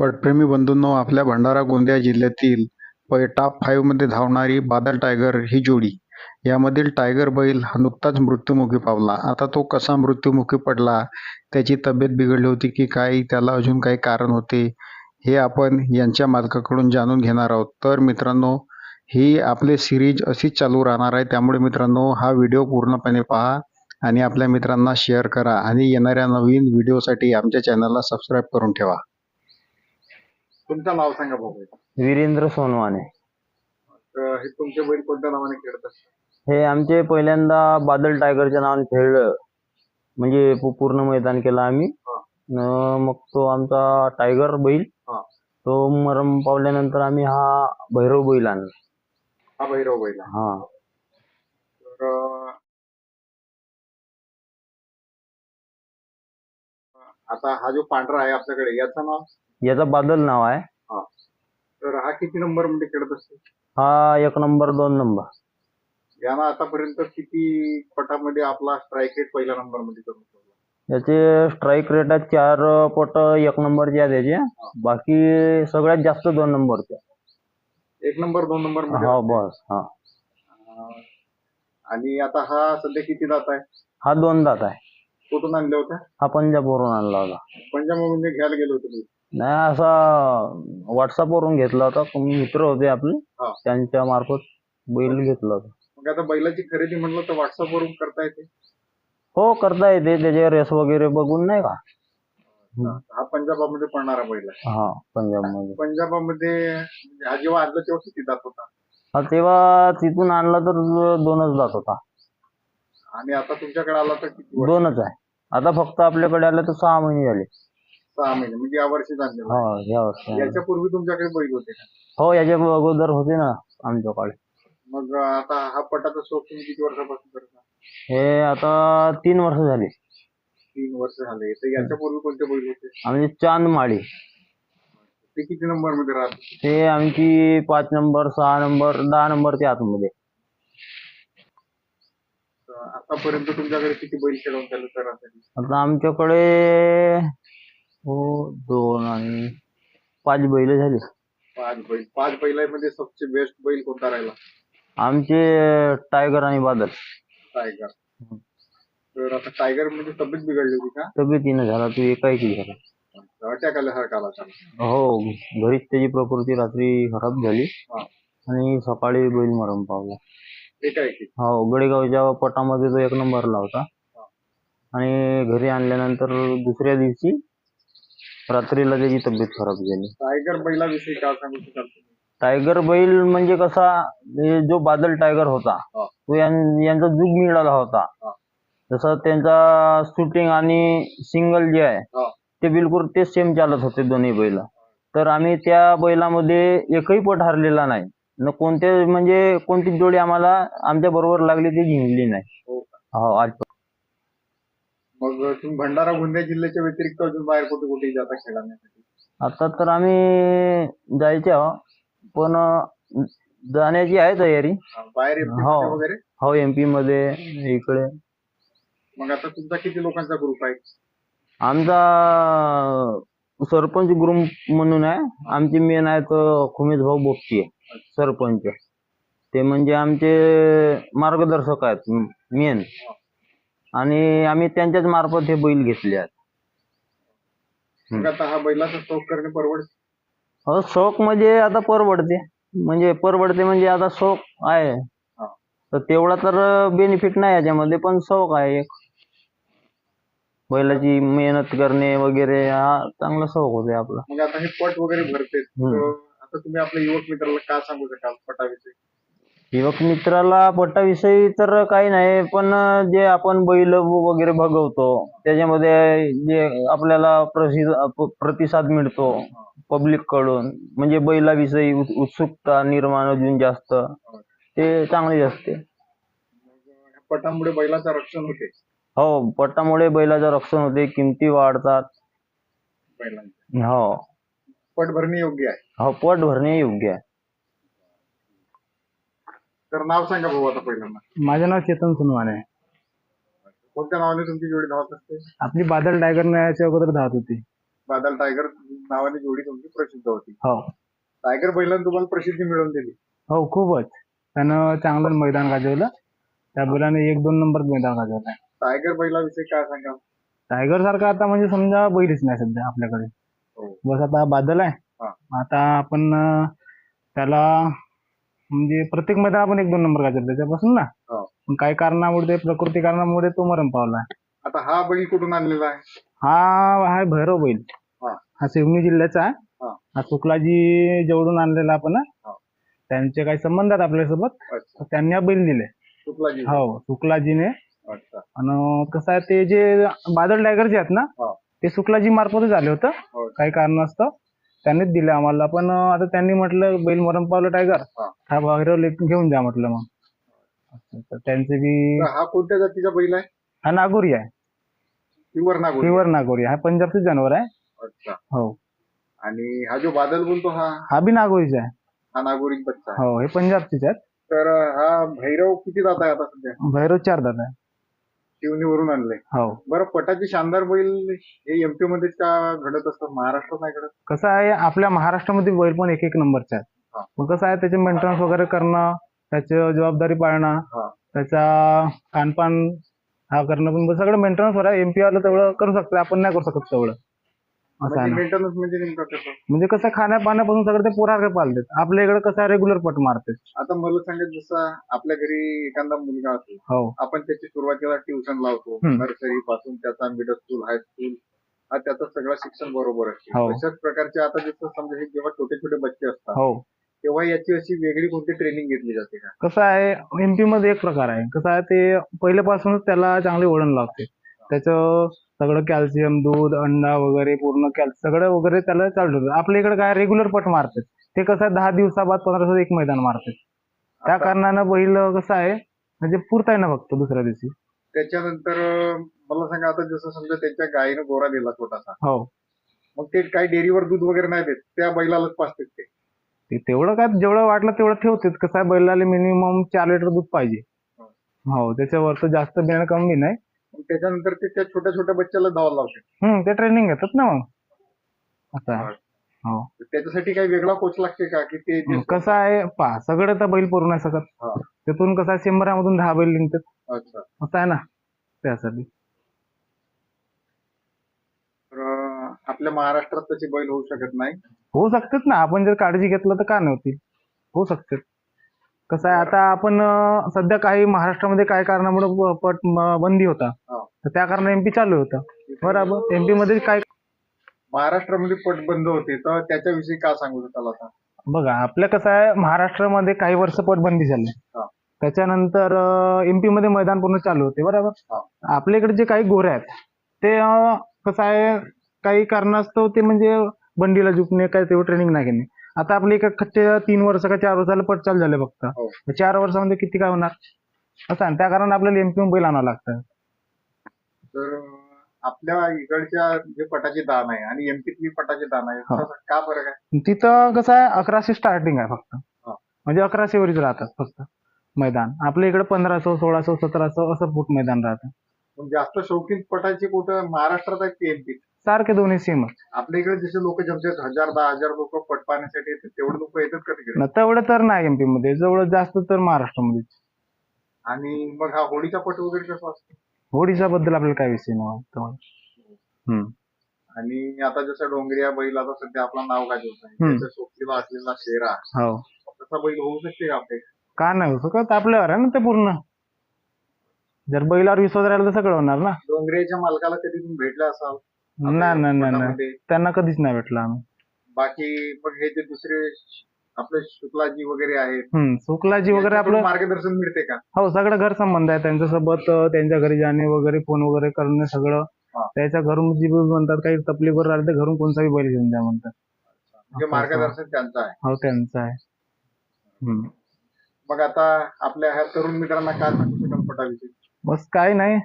पटप्रेमी बंधूंनो आपल्या भंडारा गोंदिया जिल्ह्यातील पै टॉप फाईव्हमध्ये धावणारी बादल टायगर ही जोडी. यामधील टायगर बैल हा नुकताच मृत्युमुखी पावला. आता तो कसा मृत्युमुखी पडला त्याची तब्येत बिघडली होती की काय त्याला अजून काही कारण होते हे आपण यांच्या मालकाकडून जाणून घेणार आहोत. तर मित्रांनो ही आपली सिरीज अशीच चालू राहणार आहे. त्यामुळे मित्रांनो हा व्हिडिओ पूर्णपणे पहा आणि आपल्या मित्रांना शेअर करा. आणि येणाऱ्या नवीन व्हिडिओसाठी आमच्या चॅनलला सबस्क्राईब करून ठेवा. तुमचं नाव सांगा भाऊ वीरेंद्र सोनवाने. तर हे तुमचे बैल कोणत्या नावाने खेळत हे आमचे पहिल्यांदा बादल टायगरच्या नावाने खेळलं. म्हणजे पू- पूर्ण मैदान केलं आम्ही. न मग तो आमचा टायगर बैल. हा. तो मरण पावल्यानंतर आम्ही हा भैरव बैल आणला. हा भैरव बैल आहे. हा. तर अं, आता हा जो पांढरा आहे आपल्याकडे याचं नाव? याचा बादल नाव आहे. तर हा किती नंबरमध्ये खेळत असतो? हा एक नंबर दोन नंबर. यानं आतापर्यंत किती पटामध्ये आपला स्ट्राईक रेट पहिल्या नंबरमध्ये करून ठेवला? याचे स्ट्राईक रेट आहेत चार पट एक नंबरचे आहेत याचे. बाकी सगळ्यात जास्त दोन नंबरचे. एक नंबर दोन नंबरमध्ये? हा बस हा. अं, आणि आता हा सध्या किती जात आहे? हा दोन दात आहे. कुठून आणले होते हा पंजाबवरून आणला होता. पंजाबमध्ये घ्यायला गेलो होतो मी. नाही असा व्हॉट्सअपवरून घेतला होता. कोणी मित्र होते आपले हा. त्यांच्या मार्फत बैल घेतला होता. मग आता बैलाची खरेदी म्हणलं तर व्हॉट्सअप वरून करता येते? हो करता येते. त्याचे रेस वगैरे बघून नाही का? हा पंजाबामध्ये पडणारा बैल आहे. हा पंजाबमध्ये. पंजाबामध्ये म्हणजे हा जेव्हा आणला तेव्हा किती जात होता? हा तेव्हा तिथून आणला तर दोनच जात होता. आणि आता तुमच्याकडे आला तर किती वर्ष? दोनच आहे. आता फक्त आपल्याकडे आलं तर सहा महिने झाले. सहा महिने म्हणजे या वर्षी आणलेला हो या वर्षी आणलं. याच्या पूर्वी तुमच्याकडे बैल होते का? हो याच्या अगोदर होते ना आमच्याकडे मग आता हा पटाचा शोध तुम्ही किती वर्षापासून करता? हे आता तीन वर्ष झाली. तीन वर्ष झाले. तर याच्या पूर्वी कोणते बैल होते? आमची चांदमाळी ते किती नंबरमध्ये राहते ते आमची पाच नंबर सहा नंबर दहा नंबरच्या आतमध्ये. तर आतापर्यंत तुमच्याकडे किती बैल खेळवून झाले सरासरी आता आमच्याकडे हो दोन आणि पाच बैल झाले. पाच बैल. पाच बैलांमध्ये सबसे बेस्ट बैल कोणता राहिला? आमचे टायगर आणि बादल. टायगर तर आता टायगर म्हणजे तब्येत बिघडली होती का? तब्येतीनं झाला तू एकाएकी झाला. अटॅक आल्यासारखा आला का? हो घरीच त्याची प्रकृती रात्री खराब झाली. हा. आणि सकाळी बैल मरण पावला. हो गडेगावच्या पटामध्ये तो एक नंबरला होता. आणि घरी आणल्यानंतर दुसऱ्या दिवशी रात्रीला त्याची तब्येत खराब झाली टायगर बैलाविषयी काय सांगू शकाल तुम्ही? टायगर बैल म्हणजे कसा हे जो बादल टायगर होता हा. तो यां- यांचा जुग मिळाला होता. हा. जसं त्यांचा शूटिंग आणि सिंगल जे आहे हा. ते बिलकुल ते सेम चालत होते दोन्ही बैल. तर आम्ही त्या बैलामध्ये एकही पट हरलेला नाही. न कोणते म्हणजे कोणती जोडी आम्हाला आमच्या बरोबर लागली ती जिंकली नाही. हो हो आज मग तुम्ही भंडारा गोंदिया जिल्ह्याच्या व्यतिरिक्त अजून बाहेर कुठे कुठे जाता खेळण्यासाठी? आता तर आम्ही जायचे आहो पण अं, जाण्याची आहे तयारी. हा, बाहेर MP हो. मध्ये वगैरे? हो एम पी मध्ये इकडे. मग आता तुमचा किती लोकांचा ग्रुप आहे? आमचा सरपंच ग्रुप म्हणून आहे. आमचे मेन आहेत खुमेश भाऊ बोपटी सरपंच. ते म्हणजे आमचे मार्गदर्शक आहेत मेन आणि आम्ही त्यांच्याच मार्फत हे बैल घेतले आहेत. मग आता हा बैलाचा शौक करणे परवड हो शौक म्हणजे आता परवडते. म्हणजे परवडते म्हणजे आता शौक आहे. तर तेवढा तर बेनिफिट नाही याच्यामध्ये पण शौक आहे एक. बैलाची मेहनत करणे वगैरे हा चांगला शौक होते आपला. मग आता हे पट वगैरे भरते. आता तुम्ही आपल्या युवक मित्राला काय सांगू शकाल पटाविषयी? युवक मित्राला पट्टाविषयी तर काही नाही पण जे आपण बैल वगैरे बघवतो त्याच्यामध्ये जे आपल्याला प्रसिद्ध प्रतिसाद मिळतो पब्लिककडून म्हणजे बैलाविषयी उत्- उत्सुकता निर्माण अजून जास्त ते चांगले असते. पटामुळे बैलाचं रक्षण होते. हो पट्टामुळे बैलाचं रक्षण होते किमती वाढतात. हो. पट भरणे योग्य आहे. हो पट भरणे योग्य आहे. तर नाव सांगा भाऊ आता पहिल्यांदा. माझं नाव चेतन सोनवाने. आहे कोणत्या नावाने तुमची जोडी धावत असते? आपली बादल टायगर याच्या अगोदर धावत होती. बादल टायगर नावाने जोडी तुमची प्रसिद्ध होती. हो. टायगर बैलांनी तुम्हाला प्रसिद्धी मिळवून दिली. हो खूपच. त्यानं चांगलं मैदान गाजवलं. त्या बैलाने एक दोन नंबर मैदान गाजवलं. टायगर बैलाविषयी काय सांगाल? टायगर सारखा आता म्हणजे समजा बैलच नाही सध्या आपल्याकडे. हो. बस आता बादल आहे. हा. आता आपण अं, त्याला म्हणजे प्रत्येक मैदान आपण एक दोन नंबर गाजवला त्याच्यापासून ना हो. पण काही कारणामुळे ते प्रकृती कारणामुळे तो मरण पावला आता हा बैल कुठून आणलेला आहे हा आहे भैरव बैल हा. हा शिवनी जिल्ह्याचा आहे हा. हा शुक्लाजी जवळून आणलेला आपण हा. हा. त्यांचे काही संबंध आहेत आपल्यासोबत अच्छा तर त्यांनी हा बैल दिले शुक्लाजी हो शुक्लाजीने अच्छा आणि कसं आहे ते जे बादल टायगर जे आहेत ना हा. ते शुक्लाजी मार्फतच आले होतं हो. काही कारणास्तव त्यांनीच दिले आम्हाला. पण आता त्यांनी म्हटलं बैल मरण पावलं टायगर हा. भैरव ले- घेऊन जा म्हटलं मग. तर त्यांचे बी हा कोणत्या जातीचा बैल आहे? हा नागोरी आहे. प्युअर नागोरी. प्युअर नागोरी हा पंजाबचं जानवर आहे. अच्छा. हो. आणि हा जो बादल बोलतो हा? हा बी नागोरीचा आहे. हा नागोरी बच्चा. आहे हो हे पंजाबचेच आहेत. तर हा भैरव किती जात आहे आता सध्या? भैरव चार दात आहे. शिवनीवरून आणले हो. बरं पटाची शानदार बैल हे एमपी मध्येच का घडत असतात महाराष्ट्रात नाही घडत? कसं आहे आपल्या महाराष्ट्रामध्ये बैल पण एक एक नंबरचे. आहेत. मग कसं आहे त्याचे मेंटेनन्स वगैरे करणं त्याची जबाबदारी पाळणं. त्याचा खानपान हा करणं पण सगळं मेंटेनन्स वर आहे. एमपी वाला तेवढं करू शकतो आपण नाही करू शकत तेवढं. असं आहे म्हणजे ना. मेंटेनन्स म्हणजे नेमकं कसं? म्हणजे कसं खाण्यापाण्यापासून सगळं ते पोराकडे पालतात आपल्या इकडे कसं रेग्युलर पट मारते आता मला सांगा जसं आपल्या घरी एखादा मुलगा असतो हो. आपण त्याची सुरुवातीला ट्युशन लावतो हम्म. नर्सरी पासून त्याचा मिडल स्कूल हायस्कूल हा त्याचं सगळं शिक्षण बरोबर असते. हो. अशाच प्रकारचे आता जसं समजा हे जेव्हा छोटे छोटे बच्चे असतात हो. तेव्हा याची अशी वेगळी कोणती ट्रेनिंग घेतली जाते का? कसं आहे एमपी मध्ये एक प्रकार आहे. कसं आहे ते पहिल्यापासूनच त्याला चांगले वळण लागते. त्याचं सगळं कॅल्शियम दूध अंडा वगैरे पूर्ण सगळं वगैरे त्याला चालू ठेवतं आपल्या इकडे काय रेग्युलर पट मारतात. ते कसं आहे दहा दिवसाबाद पंधरा दिवसात एक मैदान मारतात. त्या कारणानं बैल कसं आहे म्हणजे पुरताय ना फक्त दुसऱ्या दिवशी. त्याच्यानंतर मला सांगा आता जसं समजा त्यांच्या गायीनं गोरा दिला छोटासा. हो. मग ते काही डेअरीवर दूध वगैरे नाही देत त्या बैलालाच पाचतात ते. ते तेवढं काय जेवढं वाटलं तेवढं ठेवतेच कसं आहे बैलाला मिनिमम चार लिटर दूध पाहिजे. हो. त्याच्यावर तर जास्त देणं कमी नाही. मग त्याच्यानंतर ते त्या छोट्या छोट्या बच्च्याला धावायला लावतात हम्म ते ट्रेनिंग घेतात ना मग. असं आहे. हो. तर त्याच्यासाठी काही वेगळा कोच लागते का? की ते जे- कसं आहे पहा सगळं तर बैल पुरू नाही शकत हा. तिथून कसं आहे शंभरामधून दहा बैल निघतात. अच्छा. असं आहे ना त्यासाठी. तर अं, आपल्या महाराष्ट्रात तशी बैल होऊ शकत नाही. होऊ शकतात ना आपण जर काळजी घेतलं तर का नाही होतील होऊ शकतात. कसं आहे आता आपण अं, सध्या काही महाराष्ट्रामध्ये काही कारणामुळे पट म- बंदी होता. हा. तर त्या कारणाने एमपी चालू होतं. बरोबर? एमपी मध्ये काय महाराष्ट्रामध्ये पट बंद होते तर त्याच्याविषयी का सांगू शकाल आता? बघा आपलं कसं आहे महाराष्ट्रामध्ये काही वर्ष पटबंदी झाली. हा. त्याच्यानंतर एमपी मध्ये मैदान पूर्ण चालू होते बरोबर. आपल्या इकडे जे काही गोरे आहेत ते अं, कसं आहे काही कारणास्तव ते म्हणजे बंडीला झुकणे काय तेवढं ट्रेनिंग नाही घेणे. आता आपल्या एका खच्चे तीन वर्ष का चार वर्षाला पट चालू झाले फक्त हो. चार वर्षामध्ये किती काय होणार असं आहे. त्या कारण आपल्याला एमपी बैल आणावं लागतं तर आपल्या इकडच्या जे पटाचे दान आहे आणि एमपीतली पटाचे दान आहे हा. त्याचा का फरक आहे तिथं कसं आहे अकराशे स्टार्टिंग आहे फक्त हा. म्हणजे अकराशे वरच राहतात फक्त मैदान आपल्या इकडे पंधराशे सोळाशे सतराशे असं फूट मैदान राहतं पण जास्त शौकीन पटाचे कुठं महाराष्ट्रात आहेत की एमपीत सारखे दोन्ही सेम आपल्या इकडे जसे लोक जमतात हजार दहा हजार लोक पट पाहण्यासाठी येतात तेवढे लोक येतात का तिकडे? न तेवढं तर नाही एमपी मध्ये. जेवढं जास्त तर महाराष्ट्रामध्ये. आणि मग हा होळीचा पट वगैरे कसा असतो? होडीच्या बद्दल आपल्याला काय विषय नाही. हम्म. आणि आता जसं डोंगरिया बैल आता सध्या आपला नाव गाजवत आहे हम्म. त्याच्या सोबतीला असलेला शेरा. हो. तसा बैल होऊ शकते का आपल्या इकडे? का नाही होऊ शकत? आपल्यावर आहे ना ते पूर्ण. जर बैलावर विश्वास राहिला तर सगळं होणार ना. डोंगरियाच्या मालकाला कधी तुम्ही भेटला असाल? नाही नाही नाही नाही. त्यांना कधीच नाही भेटलं आम्ही. बाकी मग हे जे दुसरे आपले शुक्लाजी वगैरे आहेत. हम्म शुक्लाजी वगैरे आपलं मार्गदर्शन मिळते का? हो सगळं घर संबंध आहे त्यांच्यासोबत अं, त्यांच्या घरी जाणे वगैरे फोन वगैरे करणे सगळं. हा. त्याच्या घरून जी बी म्हणतात काही तकलीफ वगैरे राहिली तर घरून कोणताही बैल घेऊन द्या म्हणतात. म्हणजे मार्गदर्शन त्यांचं आहे. हो त्यांचं आहे. हम्म. मग आता आपल्या ह्या तरुण मित्रांना काय सांगू शकाल पटाविषयी? बस काही नाही.